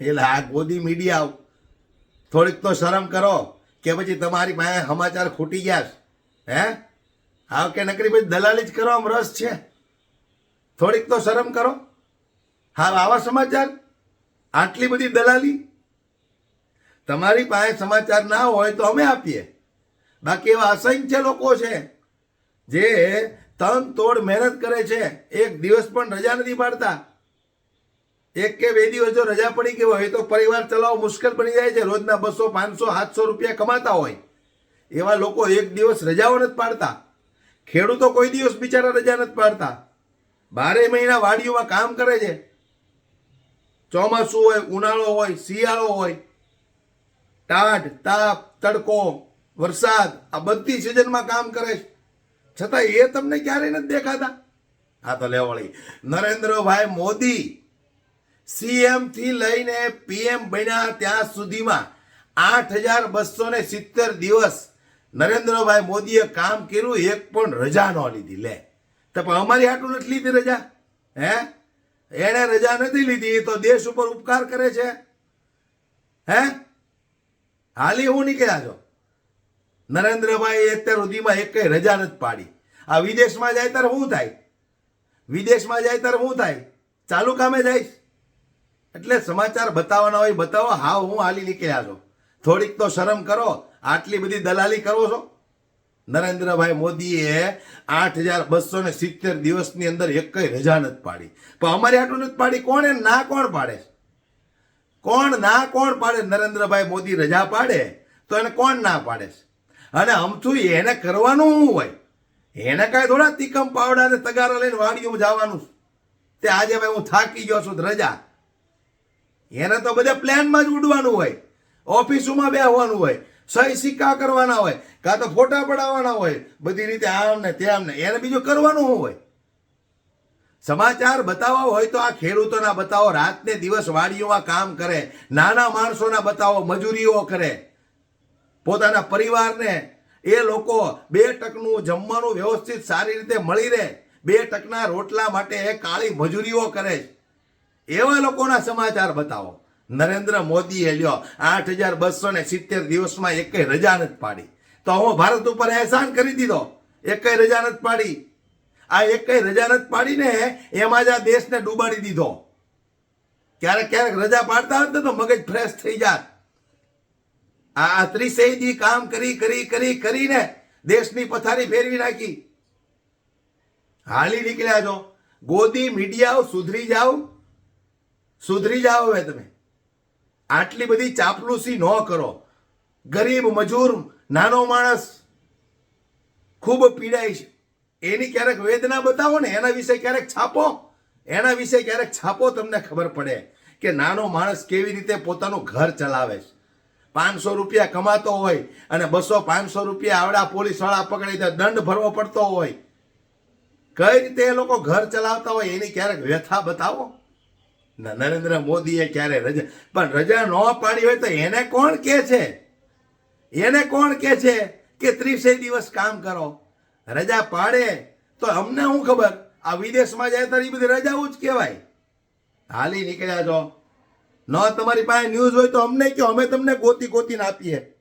એટલે આ ગોદી મીડિયા થોડીક તો શરમ કરો કે પછી તમારી પાસે સમાચાર ખૂટી ગયા હે? હા કે નકરી પછી દલાલી જ કરો, આમ રસ છે. થોડીક તો શરમ કરો. હા આવા સમાચાર? આટલી બધી દલાલી? તમારી પાસે સમાચાર ના હોય તો અમે આપીએ. બાકી એવા અસંખ્ય લોકો છે જે તન તોડ મહેનત કરે છે. એક દિવસ પણ રજા નથી પાડતા. એક કે બે દિવસ જો રજા પડી ગઈ હોય તો પરિવાર ચલાવવો મુશ્કેલ બની જાય છે. રોજના બસો, પાંચસો, સાતસો રૂપિયા કમાતા હોય. એવા લોકો એક દિવસ રજાઓ નથી પાડતા. ખેડૂતો કોઈ દિવસ બિચારા રજા નથી પાડતા. બારે મહિના વાડીઓમાં કામ કરે છે. ચોમાસું હોય, ઉનાળો હોય, શિયાળો હોય, ટાઢ, તાપ, તડકો, વરસાદ, આ બધી સિઝનમાં કામ કરે છે. છતાં એ તમને ક્યારેય નથી દેખાતા? હા તો લેવાળી નરેન્દ્રભાઈ મોદી સીએમથી લઈને પીએમ બન્યા ત્યાં સુધીમાં આઠ હજાર બસો ને સિત્તેર દિવસ નરેન્દ્રભાઈ મોદીએ કામ કર્યું, એક પણ રજા ન લીધી. લે, તો પણ અમારી આટલું નથી લીધી રજા? હે? એણે રજા નથી લીધી તો દેશ ઉપર ઉપકાર કરે છે. હે? હાલી હું નીકળ્યા છો? નરેન્દ્રભાઈ અત્યાર સુધીમાં એક રજા નથી પાડી. આ વિદેશમાં જાય ત્યારે શું થાય? વિદેશમાં જાય ત્યારે શું થાય? ચાલુ કામે જાય એટલે સમાચાર બતાવવાના હોય બતાવો. હા હું હાલી નીકળ્યા છો. થોડીક તો શરમ કરો. આટલી બધી દલાલી કરો છો. નરેન્દ્રભાઈ મોદીએ આઠ હજાર બસો ને સિત્તેર દિવસની અંદર એક રજા નથી પાડી. પણ અમારી આટલું નથી પાડી. કોણ ના કોણ પાડે કોણ ના કોણ પાડે? નરેન્દ્રભાઈ મોદી રજા પાડે તો એને કોણ ના પાડે અને અમથું એને કરવાનું શું હોય? એને કાંઈ થોડા તીકમ પાવડા ને તગારા લઈને વાડીઓ જવાનું તે આજે ભાઈ હું થાકી ગયો છું રજા. એને તો બધા પ્લાનમાં જ ઉડવાનું હોય. ઓફિસોમાં બેહવાનું હોય. સહી સિક્કા કરવાના હોય. કાં તો ફોટા પડાવવાના હોય. બધી રીતે આમ ને તેમ ને. એને બીજું કરવાનું હોય? સમાચાર બતાવવા હોય તો આ ખેડૂતોના બતાવો. રાતને દિવસ વાડીઓમાં કામ કરે. નાના માણસોના બતાવો. મજૂરીઓ કરે. પોતાના પરિવારને. એ લોકો બે ટકનું જમવાનું વ્યવસ્થિત સારી રીતે મળી રહે. બે ટકના રોટલા માટે એ કાળી મજૂરીઓ કરે છે. એવા લોકોના સમાચાર બતાવો. નરેન્દ્ર મોદીએ લ્યો, આઠ હજાર બસો ને સિત્તેર દિવસમાં એકેય રજા નથી પાડી. તો હું ભારત ઉપર એહસાન કરી દીધો. એકેય રજા નથી પાડી. આ એક રજા નથી પાડીને એમાં જ આ દેશને ડૂબાડી દીધો. ક્યારેક ક્યારેક રજા પાડતા ને તો મગજ ફ્રેશ થઈ જાત. આ ત્રીસેય દી કામ કરી કરી કરી, કરીને દેશની પથારી ફેરવી નાખી. હાલી નીકળ્યા છો. ગોદી મીડિયાઓ સુધરી જાઓ. સુધરી જાઓ હવે તમે. આટલી બધી ચાપલુસી ન કરો. ગરીબ, મજૂર, નાનો માણસ ખૂબ પીડાય છે. એની ક્યારેક વેદના બતાવો ને, એના વિશે ક્યારેક છાપો. એના વિશે ક્યારેક છાપો તમને ખબર પડે કે નાનો માણસ કેવી રીતે પોતાનું ઘર ચલાવે છે. પાંચસો રૂપિયા કમાતો હોય અને બસો પાંચસો રૂપિયા આવડા પોલીસવાળા પકડી દે દંડ ભરવો પડતો હોય. કઈ રીતે એ લોકો ઘર ચલાવતા હોય એની ક્યારેક વ્યથા બતાવો? નરેન્દ્ર મોદીએ ક્યારે રજા પણ રજા ન પાડી હોય તો એને કોણ કે છે? એને કોણ કે છે કે ત્રીસે દિવસ કામ કરો? રજા પાડે તો અમને શું ખબર? આ વિદેશમાં જાય તો એ બધી રજાઓ જ કહેવાય. હાલી નીકળ્યા છો. ન તમારી પાસે ન્યૂઝ હોય તો અમને કહો, અમે તમને ગોતી ગોતીને આપીએ.